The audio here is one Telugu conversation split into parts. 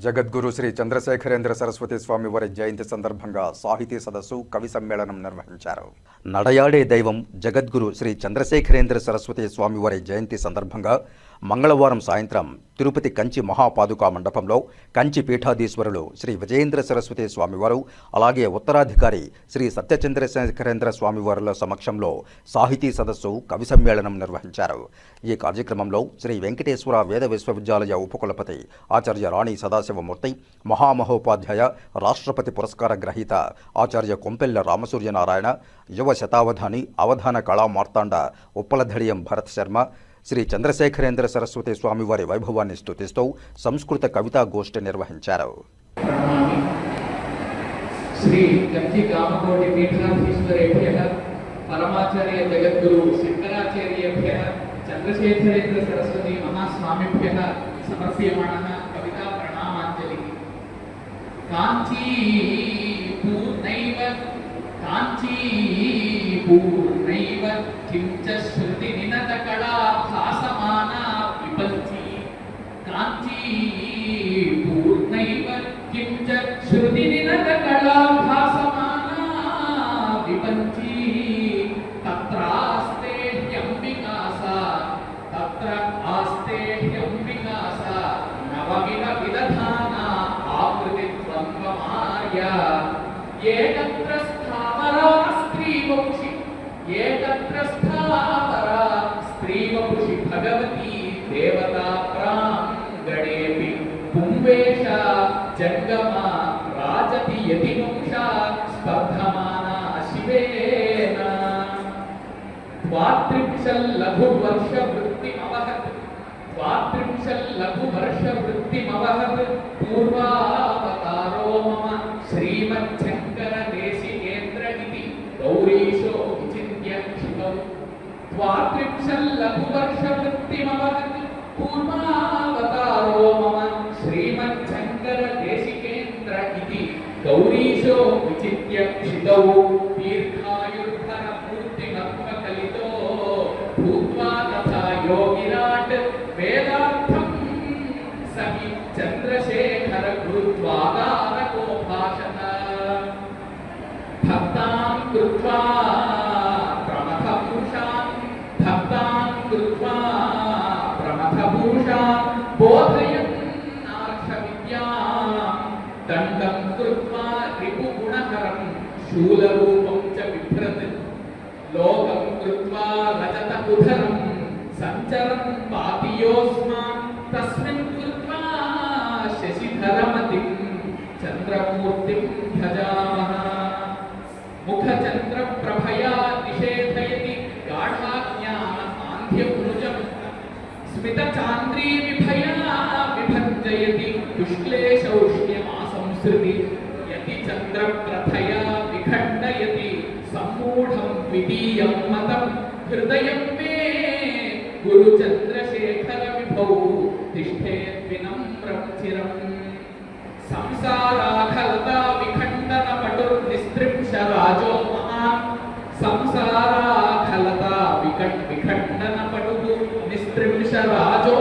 జగద్గురు శ్రీ చంద్రశేఖరేంద్ర సరస్వతి స్వామి వారి జయంతి సందర్భంగా సాహితీ సదస్సు కవి సమ్మేళనం నిర్వహించారు. నడయాడే దైవం జగద్గురు శ్రీ చంద్రశేఖరేంద్ర సరస్వతి స్వామి వారి జయంతి సందర్భంగా మంగళవారం సాయంత్రం తిరుపతి కంచి మహాపాదుకా మండపంలో కంచి పీఠాధీశ్వరులు శ్రీ విజయేంద్ర సరస్వతి స్వామివారు అలాగే ఉత్తరాధికారి శ్రీ సత్యచంద్రశేఖరేంద్ర స్వామివారుల సమక్షంలో సాహితీ సదస్సు కవి సమ్మేళనం నిర్వహించారు. ఈ కార్యక్రమంలో శ్రీ వెంకటేశ్వర వేద విశ్వవిద్యాలయ ఉపకులపతి ఆచార్య రాణి సదాశివమూర్తి మహామహోపాధ్యాయ రాష్ట్రపతి పురస్కార గ్రహీత ఆచార్య కొంపెల్ల రామసూర్యనారాయణ యువ శతావధాని అవధాన కళా మార్తాండ ఉప్పలధడియం భరత్ శర్మ శ్రీ చంద్రశేఖరేంద్ర సరస్వతి స్వామివారి వైభవాన్ని స్థుతిస్తూ సంస్కృత కవితా గోష్ఠి నిర్వహించారు. శ్రీ గంజి కామకోటి పీఠాధీశ్వరేభ్య పరమాచార్య జగద్గురు శంకరాచార్యేభ్య చంద్రశేఖరేంద్ర సరస్వతి మహాస్వామిభ్య సమర్ప్యమాణ కవితా ప్రణామాంజలి. కాంచీ పూర్ణైవ కాంచీ పూర్ణైవ కించ శృతి నినత కళా దేవతాప్రాం గణేపి కుంభేష జంగమ రాజతి యతివంశ స్పర్ధమాన శివేన. ద్వాత్రింశల్ లఘు వర్ష వృత్తిమవహత్ ద్వాత్రింశల్ లఘు వర్ష వృత్తిమవహత్ పూర్వావతారో మమ శ్రీమచ్చంకర దేశికేంద్ర ఇది గౌరీశో విచింత్య క్షిపం ద్వాత్రింశల్ లఘు వర్ష వృత్తిమవహత్ పూర్వావతారో మమ శ్రీమచ్చంకర దేశికేంద్ర ఇది గౌరీశో విచిత్య క్షితౌ స్థూలరూపం చ బిభ్రత్ లోకం కృత్వా రజత ఉధరం సంచరం పాపియోస్మాన్ తస్మిన్ కృత్వా శశిధరమతిం చంద్రమూర్తిం భజామః ముఖ చంద్ర ప్రభయా నిషేధయతి గాఢాజ్ఞాన సాంధ్యపురుషం స్మిత చాంద్రీ విభయా విభంజయతి దుష్క్లేశౌష్ణ్యమాసంసృతి యతి చంద్ర ద్వితీయం మతం హృదయం మే గురు చంద్రశేఖర విభౌ తిష్ఠేద్వినం ప్రచిరం సంసారాఖలత విఖండన పటుర్నిస్త్రింశ రాజో మహాన్ సంసారాఖలత విఖండన పటు నిస్త్రింశ రాజో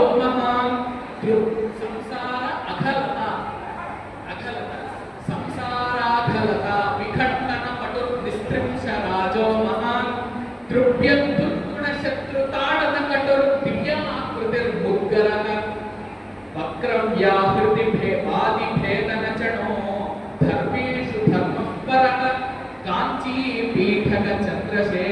Gracias. Eh.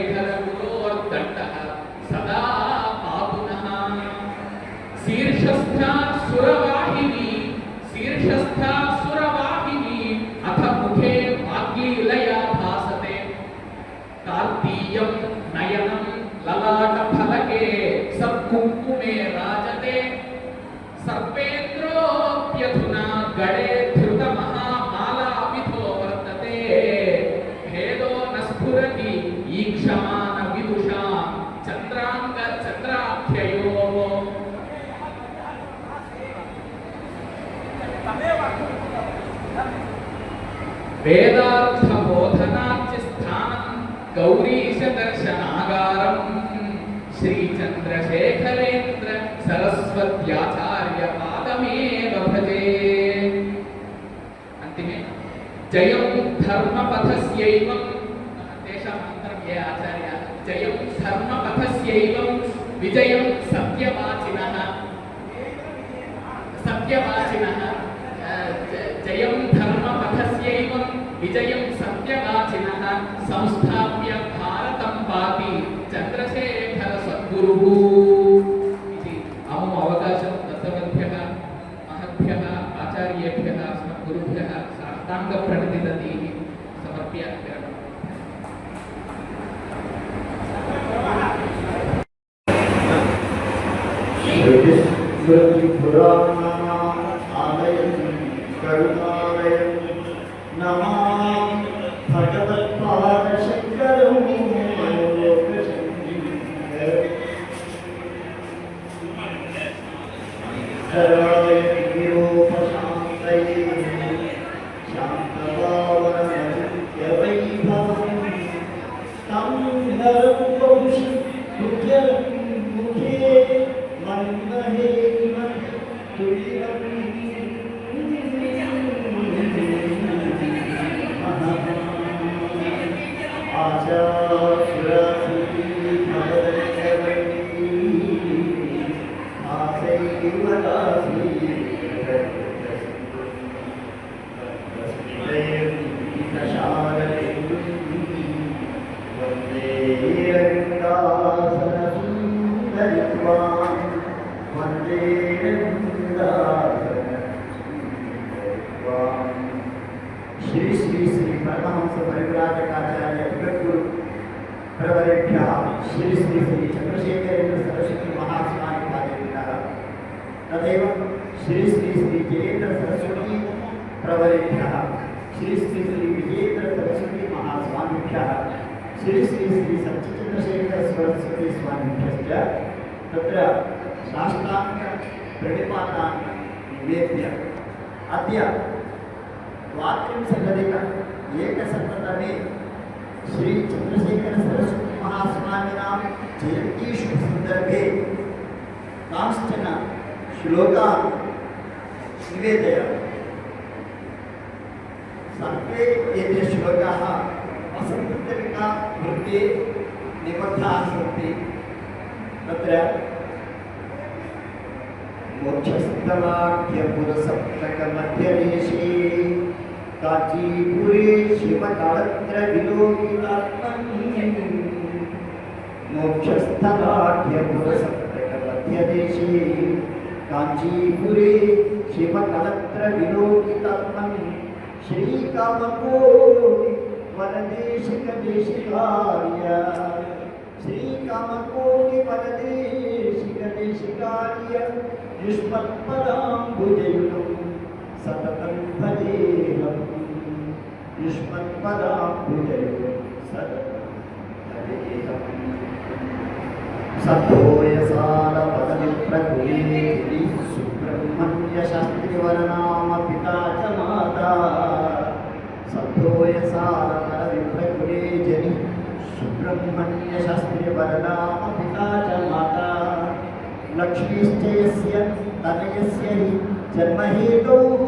वेदार्थबोधनाच्यस्थानं गौरीशदर्शनागारम्। श्रीचन्द्रशेखरेन्द्र सरस्वत्याचार्यपादमेव भजे जयं धर्मपथस्यैवं तेषाम् अनन्तरं ये आचार्याः? जयं धर्मपथस्यैवं विजयं सत्यवाचिनः। सत्यवाचिनः। विजय सत्यवाचिन संस्थाप्य भारत पापी चंद्रशेखर सद्गु अहम अवकाश दत्तव्य महभ्य आचार्येभ्य सद्गुभ्य सांग प्रणतिदी समर्प्य नमः। श्री श्री श्री परमहंस परिव्राजकाचार्य जगद्गुरु प्रवरेभ्यः श्री श्री श्री चन्द्रशेखरेन्द्र सरस्वती महास्वामी पादेभ्यः तथैव श्री श्री श्री जयेन्द्र सरस्वती प्रवरेभ्यः श्री श्री श्री विजयेन्द्र सरस्वती महास्वामिभ्यः श्री श्री श्री सच्चिचन्द्रशेखर सरस्वती स्वामिभ्यश्च तत्र साष्टाङ्ग प्रणिपातान् निवेद्य अद्य वाक्यम संगदिक एक संगतने श्री चंद्रशेखर सरस्वती महास्वामी नाम जयंतीश संदर्भे कांश्चन श्लोका निवेदय। निबद्धा सी त्र मुख्यस्थवाक्यपुरसप्तकमध्यदेशी काचीपुरे शिवकळत्र विलोकितात्मनि मोक्षस्थलाढ्यपुरसप्रकमध्यदेशे काञ्चीपुरे शिवकळत्र विलोकितात्मनि श्रीकामकोटि वरदेशिकदेशिकार्य श्रीकामकोटि वरदेशिकदेशिकार्य निष्पत्पदाम्बुजयुगं सततं भजेहम् युष्मत्पदाम्बुजयुगं सततं भजेहम् सद्भोयसारपदविप्रकुले सुब्रह्मण्यशास्त्रिवरनाम पिता च माता सद्भोयसारपदविप्रकुले जनि सुब्रह्मण्यशास्त्रिवरनाम पिता च माता लक्ष्मीश्च यस्य तनयस्य हि जन्महेतौः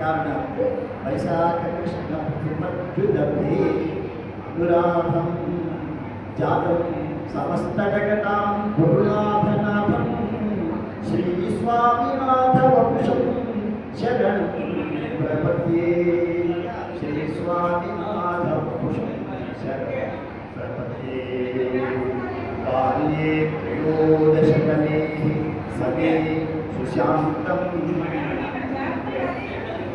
इति कारणात् वैशाखकृष्णप्रतिपत्युतभे अनुरागम् जातं समस्तजगतां गुरुनाथनाथं श्रीस्वामिनाथवपुषं शरणं प्रपद्ये। श्रीस्वामिनाथवपुषं शरणं प्रपद्ये। बाल्ये त्रयोदशतमे समे सुशान्तं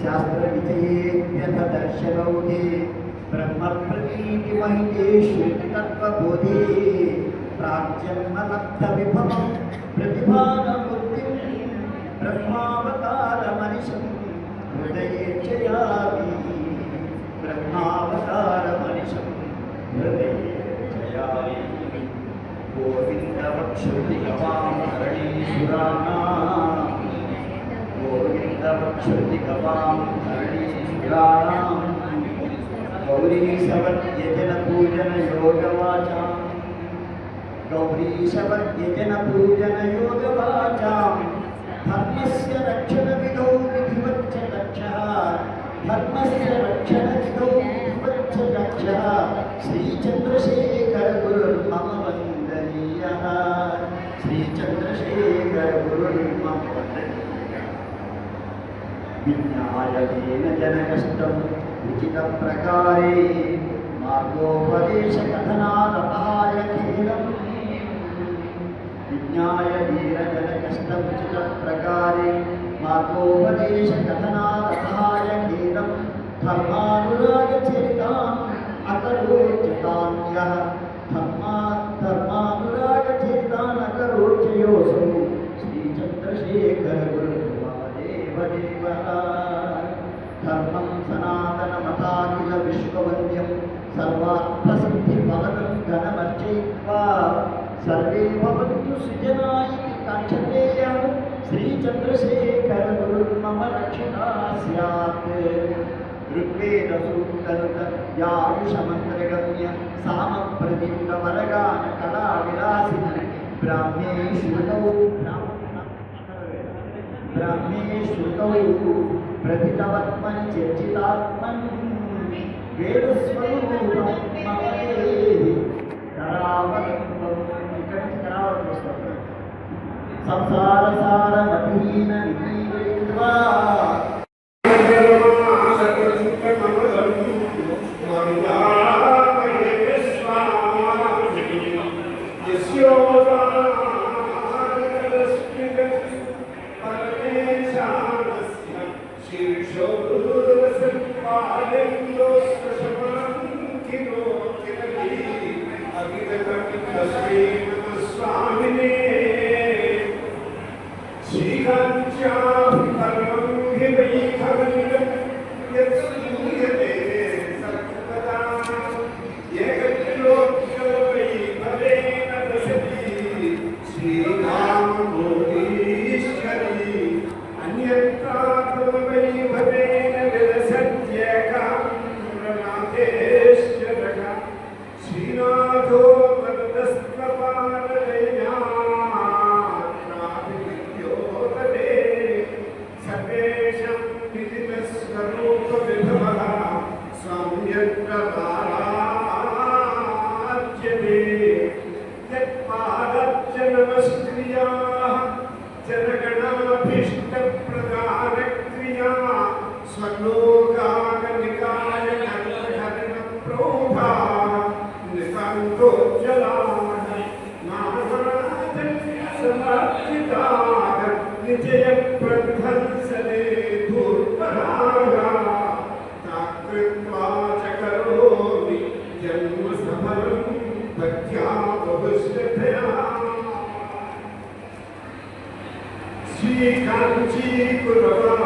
శాస్త్ర విజయేత్యథ దర్శనౌదే బ్రహ్మ ప్రతీతి మహిళేశ్వరితత్వబోధే ప్రాజ్జన్మలబ్ధ విభవం ప్రతిభానబుద్ధి బ్రహ్మావతార మనిషం హృదయే జయామి బ్రహ్మావతార మనిషం హృదయే జయామి గోవిందవక్షుతి గవాం కరణీసురాణా गोविन्दवक्षुतिकवां हरणीसुराणाम् गौरीशवद्यजनपूजनयोगवाचां गौरीशवद्यजनपूजनयोगवाचां धर्मस्य रक्षणविधौ विधिवच्च दक्षः धर्मस्य ఆగమేన జన ఉచిత ప్రకారే మార్గోపదేశ కథనారపాయ కేవలం విజ్ఞాయ వీర జన ఉచిత ప్రకారే మార్గోపదేశ కథనారపాయ కేవలం ధర్మానురాగ చరితాం ధర్మా ధర్మానురాగ చరితాన్ శ్రీచంద్రశేఖర గురు వామదేవ వార్ధసిద్ధిఫలకం ఘనమర్చయిత్వా సర్వే భవంతు సృజనాయ కాంచనేయం శ్రీచంద్రశేఖర గురుర్మమ రక్షణా స్యాత్ ఋగ్వేద సూక్తరుత యాయుషమంత్రగమ్య సామం ప్రదీప్త వరగాన కళా విలాసిన బ్రాహ్మే శృతౌ బ్రాహ్మే శృతౌ ప్రతితవత్మని చర్చితాత్మన్ కరావలం వస్తుంది సంసారసారమధీన విధీరేంద్వా స్వామినే Kuchik, Kuchik, Kuchik,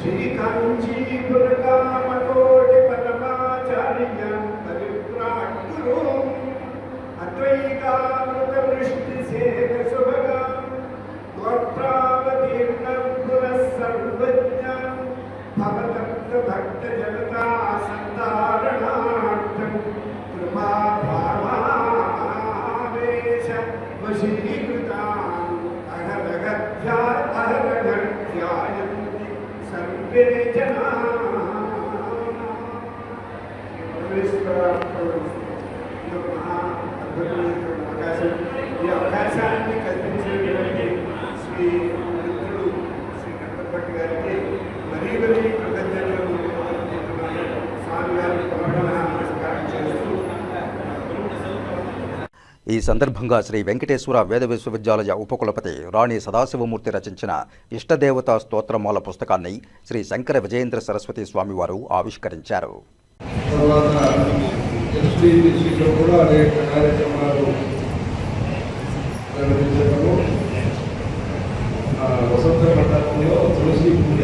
श्रीकाञ्चीपुरकामकोटिपरमाचार्यां विरचना సందర్భంగా శ్రీ వెంకటేశ్వర వేద విశ్వవిద్యాలయ ఉపకులపతి రాణి సదాశివమూర్తి రచించిన ఇష్టదేవతా స్తోత్రమాల పుస్తకాన్ని శ్రీ శంకర విజయేంద్ర సరస్వతి స్వామివారు ఆవిష్కరించారు. వసంత తులసి పూజ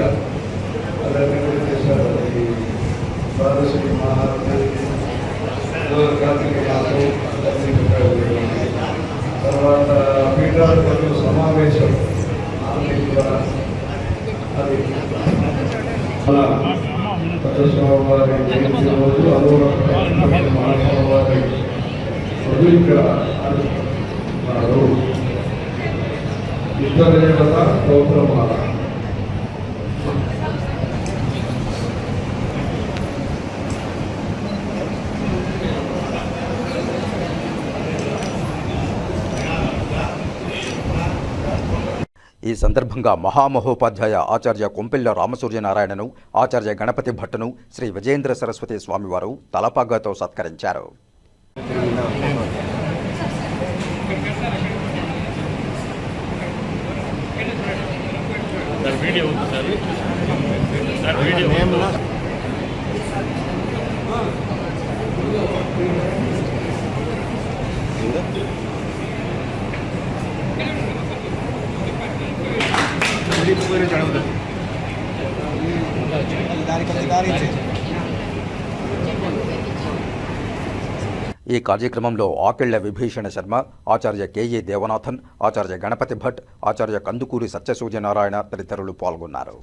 కూడా చేశారు. ద్వాదశి మహాత్మ కార్తీక మాసం తర్వాత పీఠాధిపతులు సమావేశం. అది కూడా జయంతి రోజు అనుగుణ మహాస్వామివారి రోజు. ఇక్కడ ఇష్టదేవత ఈ సందర్భంగా మహామహోపాధ్యాయ ఆచార్య కొంపెల్ల రామసూర్యనారాయణను ఆచార్య గణపతి భట్టును శ్రీ విజయేంద్ర సరస్వతి స్వామివారు తలపాగాతో సత్కరించారు. సార్ వీడియో ఉంది సార్ సార్ వీడియో ఉంది. ఈ కార్యక్రమంలో ఆకెళ్ళ విభీషణ శర్మ ఆచార్య కెఏ దేవనాథన్ ఆచార్య గణపతి భట్ ఆచార్య కందుకూరి సత్యసూర్యనారాయణ తదితరులు పాల్గొన్నారు.